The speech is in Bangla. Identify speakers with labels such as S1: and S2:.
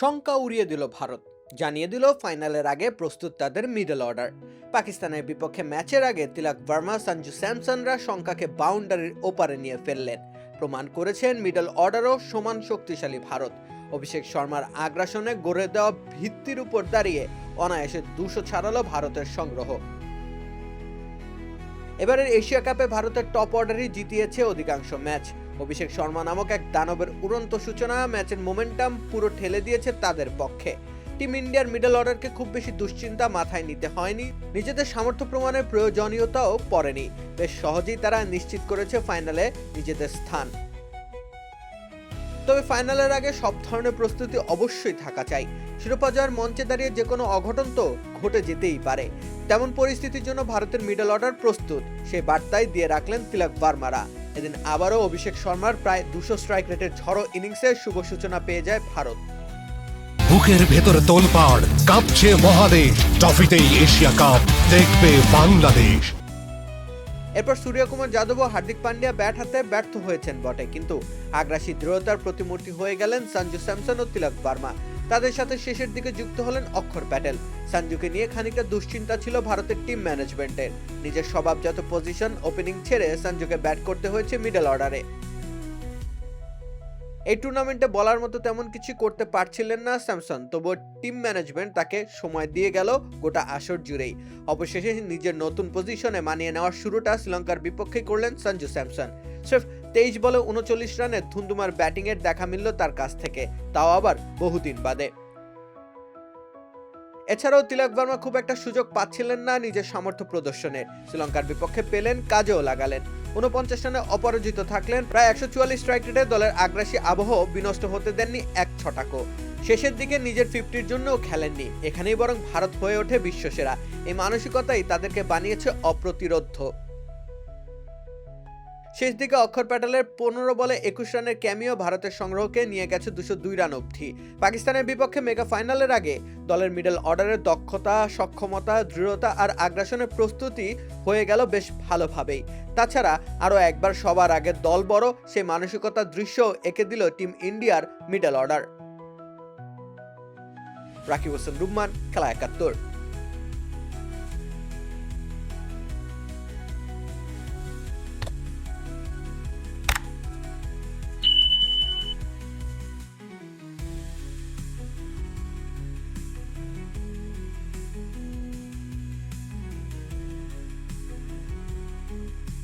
S1: শঙ্কা উড়িয়ে দিল ভারত। জানিয়ে দিল ফাইনালের আগে প্রস্তুত তাদের মিডল অর্ডার পাকিস্তানের বিপক্ষে ম্যাচের আগে তিলক ভার্মা সঞ্জু স্যামসনরা শঙ্কাকে বাউন্ডারির ওপারে নিয়ে ফেললেন। প্রমাণ করেছেন মিডল অর্ডারও সমান শক্তিশালী ভারত। অভিষেক শর্মার আগ্রাসনে গড়ে দেওয়া ভিত্তির উপর দাঁড়িয়ে অনায়াসে দুশো ছাড়ালো ভারতের সংগ্রহ। এবারের এশিয়া কাপে ভারতের টপ অর্ডারই জিতিয়েছে অধিকাংশ ম্যাচ অভিষেক শর্মা নামক এক দানবের উড়ন্ত সূচনা ম্যাচের মোমেন্টাম পুরো ঠেলে দিয়েছে তাদের পক্ষে। টিম ইন্ডিয়ার মিডল অর্ডারকে খুব বেশি দুশ্চিন্তা মাথায় নিতে হয়নি। নিজেদের সামর্থ্য প্রমাণের প্রয়োজনীয়তাও পড়েনি। বেশ সহজেই তারা নিশ্চিত করেছে ফাইনালে নিজেদের স্থান। তবে ফাইনালের আগে সব ধরনের প্রস্তুতি অবশ্যই থাকা চাই। শিরোপা জয়ের মঞ্চে দাঁড়িয়ে যে কোনো অঘটন তো ঘটে যেতেই পারে। তেমন পরিস্থিতির জন্য ভারতের মিডল অর্ডার প্রস্তুত সেই বার্তায় দিয়ে রাখলেন তিলক বার্মারা। এদিন আবারও অভিষেক শর্মার প্রায় দুশো স্ট্রাইক রেটের ঝড়ো ইনিংসের শুভ সূচনা পেয়ে যায় ভারত।
S2: বুকের ভেতর তোলপাড় কাঁপছে মহাদেশ ট্রফিতেই এশিয়া কাপ দেখবে বাংলাদেশ।
S1: এরপর সূর্যকুমার যাদব ও হার্দিক পান্ডিয়া ব্যাট হাতে ব্যর্থ হয়েছেন বটে কিন্তু আগ্রাসী দৃঢ়তার প্রতিমূর্তি হয়ে গেলেন সঞ্জু স্যামসন ও তিলক বার্মা। তাদের সাথে শেষের দিকে যুক্ত হলেন অক্ষর প্যাটেল। সঞ্জুকে নিয়ে খানিকটা দুশ্চিন্তা ছিল ভারতের টিম ম্যানেজমেন্টের। নিজের স্বভাবজাত পজিশন ওপেনিং ছেড়ে সঞ্জুকে ব্যাট করতে হয়েছে মিডল অর্ডারে এই টুর্নামেন্টে বলার মতো তেমন কিছু করতে পারছিলেন না স্যামসন। তবুও টিম ম্যানেজমেন্ট তাকে সময় দিয়ে গেল গোটা আসর জুড়েই। অবশেষে নিজের নতুন পজিশনে মানিয়ে নেওয়ার শুরুটা শ্রীলঙ্কার বিপক্ষে করলেন সঞ্জু স্যামসন। সেফ তেইশ বলে উনচল্লিশ রানের ধুন্দুমার ব্যাটিংয়ের দেখা মিলল তার কাছ থেকে, তাও আবার বহুদিন বাদে। এছাড়াও তিলক বর্মা খুব একটা সুযোগ পাচ্ছিলেন না নিজের সামর্থ্য প্রদর্শনের। শ্রীলঙ্কার বিপক্ষে পেলেন, কাজেও লাগালেন। উনপঞ্চাশ রানে অপরাজিত থাকলেন, প্রায় একশো চুয়াল্লিশ স্ট্রাইক রেটে দলের আগ্রাসী আবহ বিনষ্ট হতে দেননি এক ছটাকও শেষের দিকে নিজের ফিফটির জন্যও খেলেননি, এখানেই বরং ভারত হয়ে ওঠে বিশ্বসেরা। এই মানসিকতাই তাদেরকে বানিয়েছে অপ্রতিরোধ্য। শেষ দিকে অক্ষর প্যাটেলের পনেরো বলে একুশ রানের ক্যামিও ভারতের সংগ্রহকে নিয়ে গেছে দুশো দুই রান অবধি। পাকিস্তানের বিপক্ষে মেগা ফাইনালের আগে দলের মিডল অর্ডারের দক্ষতা, সক্ষমতা, দৃঢ়তা আর আগ্রাসনের প্রস্তুতি হয়ে গেল বেশ ভালোভাবেই। তাছাড়া আরও একবার সবার আগে দল বড় সেই মানসিকতার দৃশ্য এঁকে দিল টিম ইন্ডিয়ার মিডল অর্ডার। রাকিব হোসেন রুম্মান খেলা একাত্তর।